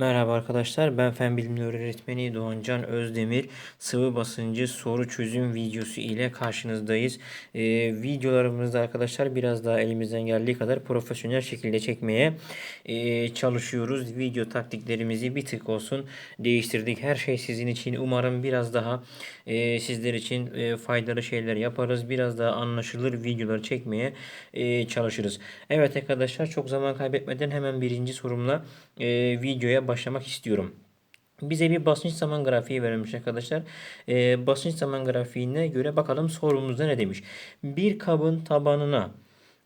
Merhaba arkadaşlar ben Fen Bilimleri Öğretmeni Doğancan Özdemir sıvı basıncı soru çözüm videosu ile karşınızdayız. Ee, videolarımızda arkadaşlar biraz daha elimizden geldiği kadar profesyonel şekilde çekmeye e, çalışıyoruz. Video taktiklerimizi bir tık olsun değiştirdik. Her şey sizin için umarım biraz daha e, sizler için e, faydalı şeyler yaparız. Biraz daha anlaşılır videolar çekmeye e, çalışırız. Evet arkadaşlar çok zaman kaybetmeden hemen birinci sorumla e, videoya başlamak istiyorum. Bize bir basınç zaman grafiği verilmiş arkadaşlar. Ee, basınç zaman grafiğine göre bakalım sorumuzda ne demiş. Bir kabın tabanına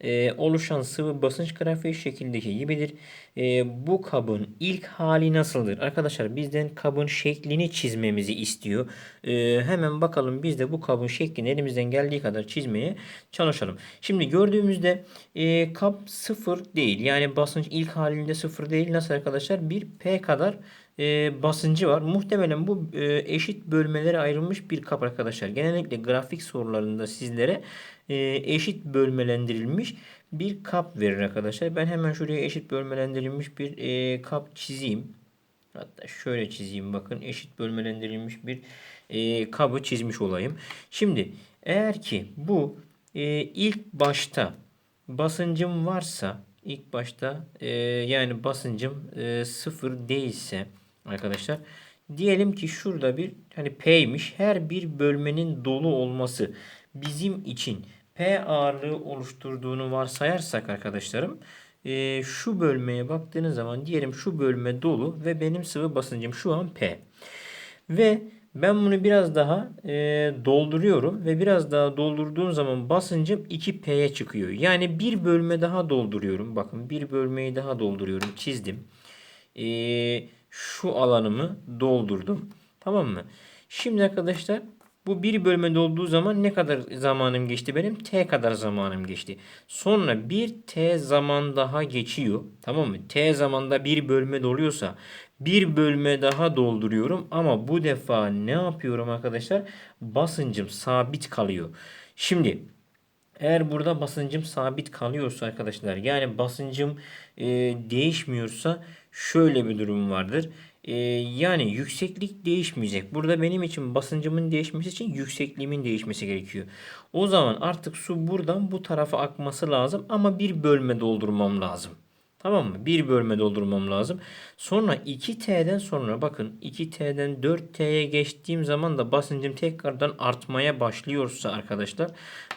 e, oluşan sıvı basınç grafiği şekildeki gibidir. E, bu kabın ilk hali nasıldır? Arkadaşlar bizden kabın şeklini çizmemizi istiyor. E, hemen bakalım biz de bu kabın şeklini elimizden geldiği kadar çizmeye çalışalım. Şimdi gördüğümüzde e, kap sıfır değil. Yani basınç ilk halinde sıfır değil. Nasıl arkadaşlar? Bir P kadar e, basıncı var. Muhtemelen bu e, eşit bölmelere ayrılmış bir kap arkadaşlar. Genellikle grafik sorularında sizlere e, eşit bölmelendirilmiş bir kap verir arkadaşlar. Ben hemen şuraya eşit bölmelendirilmiş bir e, kap çizeyim. Hatta şöyle çizeyim bakın eşit bölmelendirilmiş bir e, kabı çizmiş olayım. Şimdi eğer ki bu e, ilk başta basıncım varsa ilk başta e, yani basıncım e, sıfır değilse arkadaşlar diyelim ki şurada bir hani P'ymiş her bir bölmenin dolu olması bizim için P ağırlığı oluşturduğunu varsayarsak arkadaşlarım e, şu bölmeye baktığınız zaman diyelim şu bölme dolu ve benim sıvı basıncım şu an P. Ve ben bunu biraz daha e, dolduruyorum ve biraz daha doldurduğum zaman basıncım 2P'ye çıkıyor. Yani bir bölme daha dolduruyorum. Bakın bir bölmeyi daha dolduruyorum. Çizdim. E, şu alanımı doldurdum. Tamam mı? Şimdi arkadaşlar bu bir bölme dolduğu zaman ne kadar zamanım geçti benim? T kadar zamanım geçti. Sonra bir T zaman daha geçiyor. Tamam mı? T zamanda bir bölme doluyorsa bir bölme daha dolduruyorum. Ama bu defa ne yapıyorum arkadaşlar? Basıncım sabit kalıyor. Şimdi eğer burada basıncım sabit kalıyorsa arkadaşlar yani basıncım e, değişmiyorsa şöyle bir durum vardır. E, yani yükseklik değişmeyecek. Burada benim için basıncımın değişmesi için yüksekliğimin değişmesi gerekiyor. O zaman artık su buradan bu tarafa akması lazım ama bir bölme doldurmam lazım. Tamam mı? Bir bölme doldurmam lazım. Sonra 2T'den sonra bakın 2T'den 4T'ye geçtiğim zaman da basıncım tekrardan artmaya başlıyorsa arkadaşlar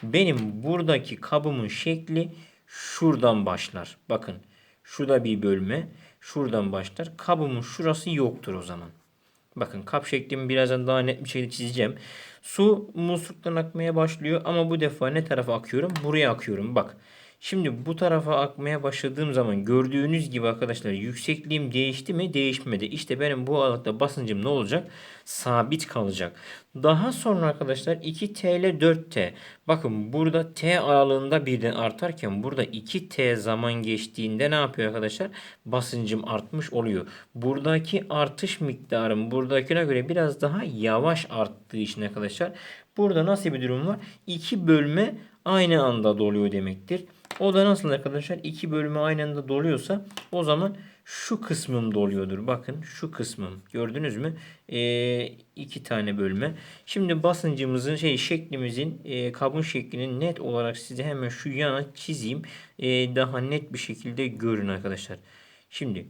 benim buradaki kabımın şekli şuradan başlar. Bakın şurada bir bölme şuradan başlar. Kabımın şurası yoktur o zaman. Bakın kap şeklimi birazdan daha net bir şekilde çizeceğim. Su musluktan akmaya başlıyor ama bu defa ne tarafa akıyorum? Buraya akıyorum. Bak. Şimdi bu tarafa akmaya başladığım zaman gördüğünüz gibi arkadaşlar yüksekliğim değişti mi? Değişmedi. İşte benim bu alıkta basıncım ne olacak? Sabit kalacak. Daha sonra arkadaşlar 2T ile 4T. Bakın burada T aralığında birden artarken burada 2T zaman geçtiğinde ne yapıyor arkadaşlar? Basıncım artmış oluyor. Buradaki artış miktarım buradakine göre biraz daha yavaş arttığı için arkadaşlar. Burada nasıl bir durum var? 2 bölme aynı anda doluyor demektir. O da nasıl arkadaşlar? iki bölümü aynı anda doluyorsa o zaman şu kısmım doluyordur. Bakın şu kısmım. Gördünüz mü? Ee, iki tane bölme. Şimdi basıncımızın şey şeklimizin e, kabın şeklini net olarak size hemen şu yana çizeyim. E, daha net bir şekilde görün arkadaşlar. Şimdi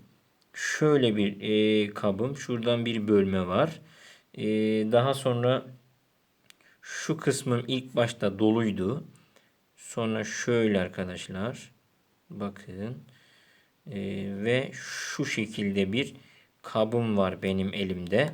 şöyle bir e, kabım. Şuradan bir bölme var. E, daha sonra şu kısmım ilk başta doluydu. Sonra şöyle arkadaşlar. Bakın. Ee, ve şu şekilde bir kabım var benim elimde.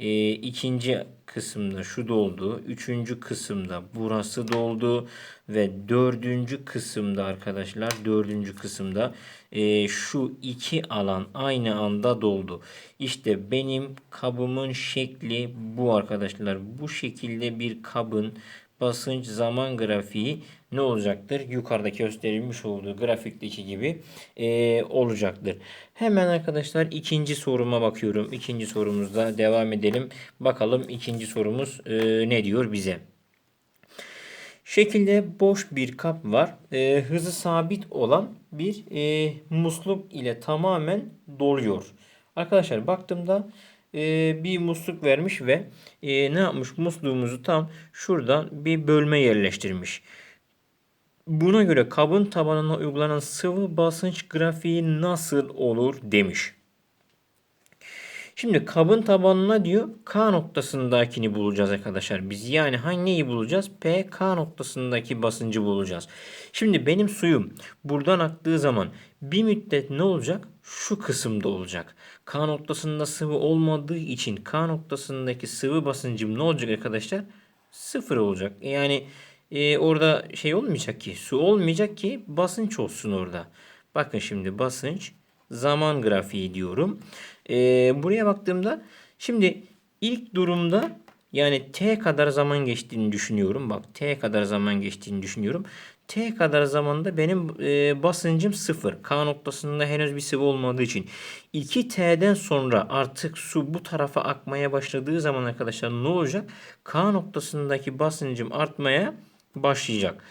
Ee, ikinci kısımda şu doldu. Üçüncü kısımda burası doldu. Ve dördüncü kısımda arkadaşlar dördüncü kısımda e, şu iki alan aynı anda doldu. İşte benim kabımın şekli bu arkadaşlar. Bu şekilde bir kabın basınç zaman grafiği ne olacaktır? Yukarıdaki gösterilmiş olduğu grafikteki gibi e, olacaktır. Hemen arkadaşlar ikinci soruma bakıyorum. İkinci sorumuzda devam edelim. Bakalım ikinci sorumuz e, ne diyor bize? Şekilde boş bir kap var. E, hızı sabit olan bir e, musluk ile tamamen doluyor. Arkadaşlar baktığımda e, bir musluk vermiş ve e, ne yapmış? Musluğumuzu tam şuradan bir bölme yerleştirmiş. Buna göre kabın tabanına uygulanan sıvı basınç grafiği nasıl olur demiş. Şimdi kabın tabanına diyor K noktasındakini bulacağız arkadaşlar. Biz yani hangiyi bulacağız? P K noktasındaki basıncı bulacağız. Şimdi benim suyum buradan aktığı zaman bir müddet ne olacak? Şu kısımda olacak. K noktasında sıvı olmadığı için K noktasındaki sıvı basıncım ne olacak arkadaşlar? Sıfır olacak. Yani e, orada şey olmayacak ki su olmayacak ki basınç olsun orada. Bakın şimdi basınç zaman grafiği diyorum. E, buraya baktığımda şimdi ilk durumda yani t kadar zaman geçtiğini düşünüyorum. Bak t kadar zaman geçtiğini düşünüyorum. T kadar zamanda benim e, basıncım sıfır. K noktasında henüz bir sıvı olmadığı için. 2T'den sonra artık su bu tarafa akmaya başladığı zaman arkadaşlar ne olacak? K noktasındaki basıncım artmaya başlayacak.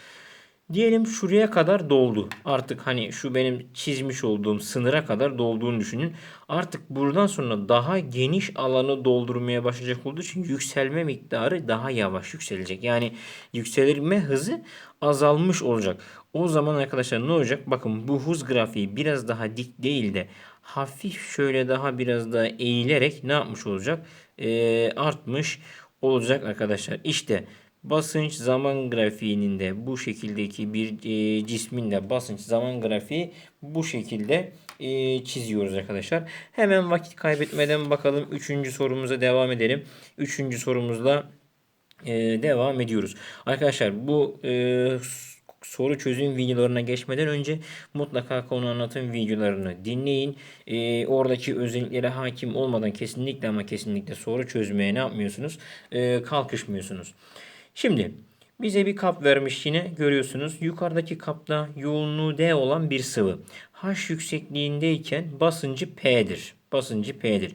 Diyelim şuraya kadar doldu. Artık hani şu benim çizmiş olduğum sınıra kadar dolduğunu düşünün. Artık buradan sonra daha geniş alanı doldurmaya başlayacak olduğu için yükselme miktarı daha yavaş yükselecek. Yani yükselme hızı azalmış olacak. O zaman arkadaşlar ne olacak? Bakın bu hız grafiği biraz daha dik değil de hafif şöyle daha biraz daha eğilerek ne yapmış olacak? Ee, artmış olacak arkadaşlar. İşte basınç zaman grafiğinin de bu şekildeki bir e, cismin de basınç zaman grafiği bu şekilde e, çiziyoruz arkadaşlar. Hemen vakit kaybetmeden bakalım 3. sorumuza devam edelim. 3. sorumuzla e, devam ediyoruz. Arkadaşlar bu e, soru çözüm videolarına geçmeden önce mutlaka konu anlatım videolarını dinleyin. E, oradaki özelliklere hakim olmadan kesinlikle ama kesinlikle soru çözmeye ne yapmıyorsunuz? E, kalkışmıyorsunuz. Şimdi bize bir kap vermiş yine görüyorsunuz. Yukarıdaki kapta yoğunluğu D olan bir sıvı. H yüksekliğindeyken basıncı P'dir. Basıncı P'dir.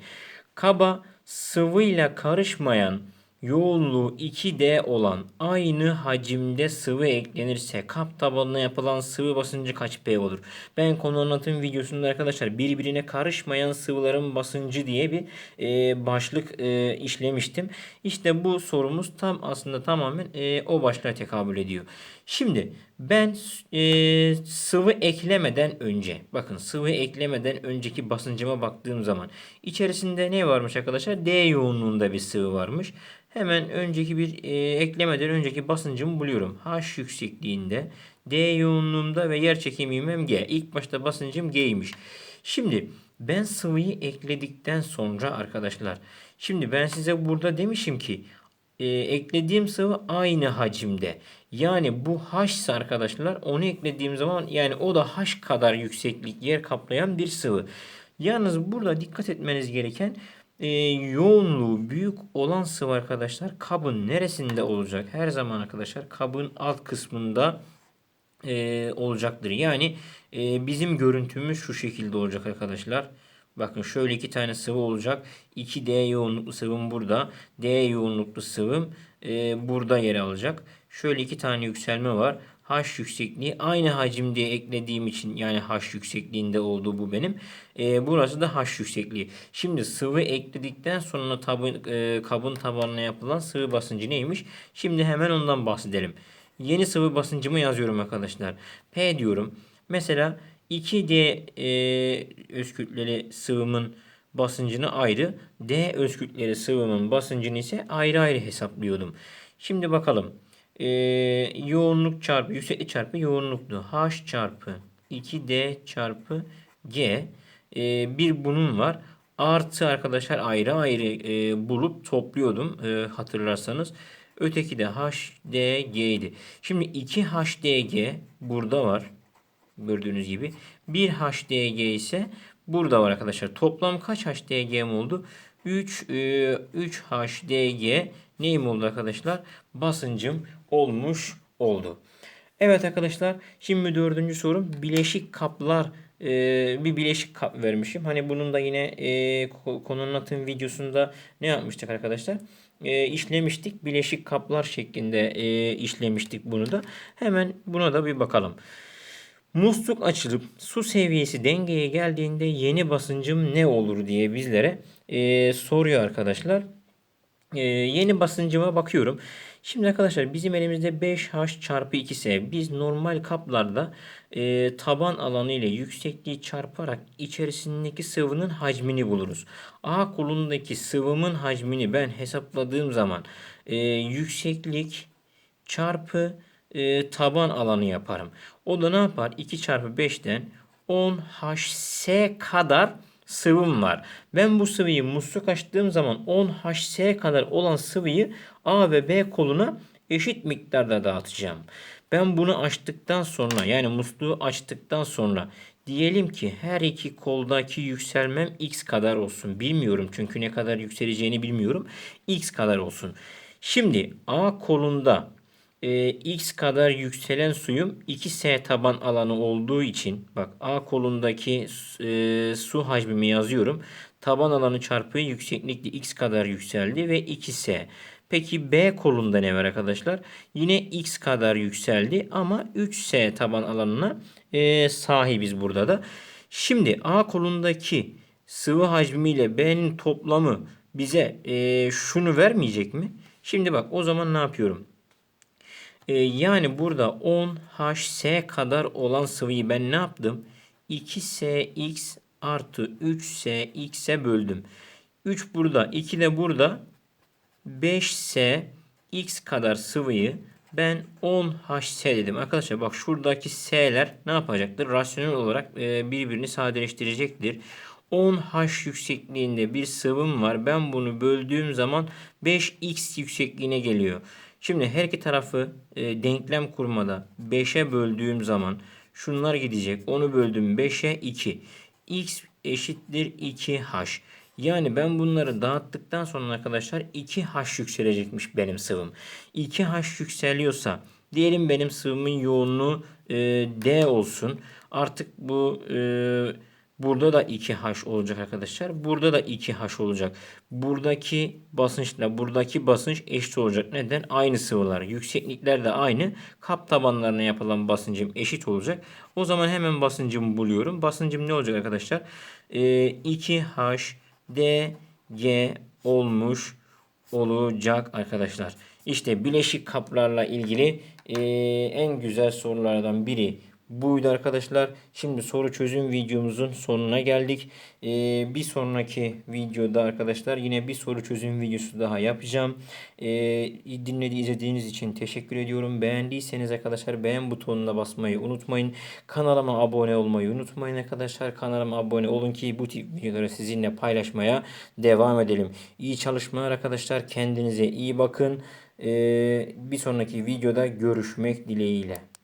Kaba sıvıyla karışmayan yoğunluğu 2D olan aynı hacimde sıvı eklenirse kap tabanına yapılan sıvı basıncı kaç P olur? Ben konu anlatım videosunda arkadaşlar birbirine karışmayan sıvıların basıncı diye bir e, başlık e, işlemiştim. İşte bu sorumuz tam aslında tamamen e, o başlığa tekabül ediyor. Şimdi ben e, sıvı eklemeden önce bakın sıvı eklemeden önceki basıncıma baktığım zaman içerisinde ne varmış arkadaşlar? D yoğunluğunda bir sıvı varmış. Hemen önceki bir e, eklemeden önceki basıncımı buluyorum. H yüksekliğinde, D yoğunluğunda ve yer çekimi G. İlk başta basıncım G'ymiş. Şimdi ben sıvıyı ekledikten sonra arkadaşlar. Şimdi ben size burada demişim ki e, eklediğim sıvı aynı hacimde. Yani bu H ise arkadaşlar onu eklediğim zaman yani o da H kadar yükseklik yer kaplayan bir sıvı. Yalnız burada dikkat etmeniz gereken e, yoğunluğu büyük olan sıvı arkadaşlar kabın neresinde olacak? Her zaman arkadaşlar kabın alt kısmında e, olacaktır. Yani e, bizim görüntümüz şu şekilde olacak arkadaşlar. Bakın şöyle iki tane sıvı olacak. 2D yoğunluklu sıvım burada. D yoğunluklu sıvım e, burada yer alacak. Şöyle iki tane yükselme var. H yüksekliği aynı hacimde eklediğim için yani H yüksekliğinde olduğu bu benim. E, burası da H yüksekliği. Şimdi sıvı ekledikten sonra tabın, e, kabın tabanına yapılan sıvı basıncı neymiş? Şimdi hemen ondan bahsedelim. Yeni sıvı basıncımı yazıyorum arkadaşlar. P diyorum. Mesela 2D e, öz sıvımın basıncını ayrı, D öz sıvımın basıncını ise ayrı ayrı hesaplıyordum. Şimdi bakalım e, yoğunluk çarpı yükseklik çarpı yoğunluktu. H çarpı 2D çarpı G. E, bir bunun var. Artı arkadaşlar ayrı ayrı e, bulup topluyordum e, hatırlarsanız. Öteki de HDG idi. Şimdi 2 HDG burada var. Gördüğünüz gibi. 1 HDG ise burada var arkadaşlar. Toplam kaç HDG'm oldu? 3 e, 3 HDG neyim oldu arkadaşlar? Basıncım olmuş oldu. Evet arkadaşlar şimdi dördüncü sorum bileşik kaplar e, bir bileşik kap vermişim. Hani bunun da yine e, konu anlatım videosunda ne yapmıştık arkadaşlar? E, işlemiştik. Bileşik kaplar şeklinde e, işlemiştik bunu da. Hemen buna da bir bakalım. Musluk açılıp su seviyesi dengeye geldiğinde yeni basıncım ne olur diye bizlere e, soruyor arkadaşlar. E, yeni basıncıma bakıyorum. Şimdi arkadaşlar bizim elimizde 5H çarpı 2S. Biz normal kaplarda e, taban alanı ile yüksekliği çarparak içerisindeki sıvının hacmini buluruz. A kolundaki sıvımın hacmini ben hesapladığım zaman e, yükseklik çarpı e, taban alanı yaparım. O da ne yapar? 2 çarpı 5'ten 10 HS kadar sıvım var. Ben bu sıvıyı musluk açtığım zaman 10 HS kadar olan sıvıyı A ve B koluna eşit miktarda dağıtacağım. Ben bunu açtıktan sonra yani musluğu açtıktan sonra diyelim ki her iki koldaki yükselmem x kadar olsun. Bilmiyorum çünkü ne kadar yükseleceğini bilmiyorum. x kadar olsun. Şimdi A kolunda e, x kadar yükselen suyum 2S taban alanı olduğu için bak A kolundaki e, su hacmimi yazıyorum. Taban alanı çarpı yükseklikli x kadar yükseldi ve 2S. Peki B kolunda ne var arkadaşlar? Yine x kadar yükseldi ama 3S taban alanına e, sahibiz burada da. Şimdi A kolundaki sıvı hacmi ile B'nin toplamı bize e, şunu vermeyecek mi? Şimdi bak o zaman ne yapıyorum? E, yani burada 10 HS kadar olan sıvıyı ben ne yaptım? 2SX artı 3SX'e böldüm. 3 burada, 2 de burada. 5S X kadar sıvıyı ben 10 HS dedim. Arkadaşlar bak şuradaki S'ler ne yapacaktır? Rasyonel olarak e, birbirini sadeleştirecektir. 10 H yüksekliğinde bir sıvım var. Ben bunu böldüğüm zaman 5X yüksekliğine geliyor. Şimdi her iki tarafı e, denklem kurmada 5'e böldüğüm zaman şunlar gidecek. Onu böldüm 5'e 2. X eşittir 2H. Yani ben bunları dağıttıktan sonra arkadaşlar 2H yükselecekmiş benim sıvım. 2H yükseliyorsa diyelim benim sıvımın yoğunluğu e, D olsun. Artık bu e, burada da 2H olacak arkadaşlar. Burada da 2H olacak. Buradaki basınçla buradaki basınç eşit olacak. Neden? Aynı sıvılar. Yükseklikler de aynı. Kap tabanlarına yapılan basıncım eşit olacak. O zaman hemen basıncımı buluyorum. Basıncım ne olacak arkadaşlar? E, 2H DG olmuş olacak arkadaşlar. İşte bileşik kaplarla ilgili e, en güzel sorulardan biri buydu arkadaşlar. Şimdi soru çözüm videomuzun sonuna geldik. E, bir sonraki videoda arkadaşlar yine bir soru çözüm videosu daha yapacağım. E, dinlediğiniz izlediğiniz için teşekkür ediyorum. Beğendiyseniz arkadaşlar beğen butonuna basmayı unutmayın. Kanalıma abone olmayı unutmayın arkadaşlar. Kanalıma abone olun ki bu tip videoları sizinle paylaşmaya devam edelim. İyi çalışmalar arkadaşlar. Kendinize iyi bakın. Ee, bir sonraki videoda görüşmek dileğiyle.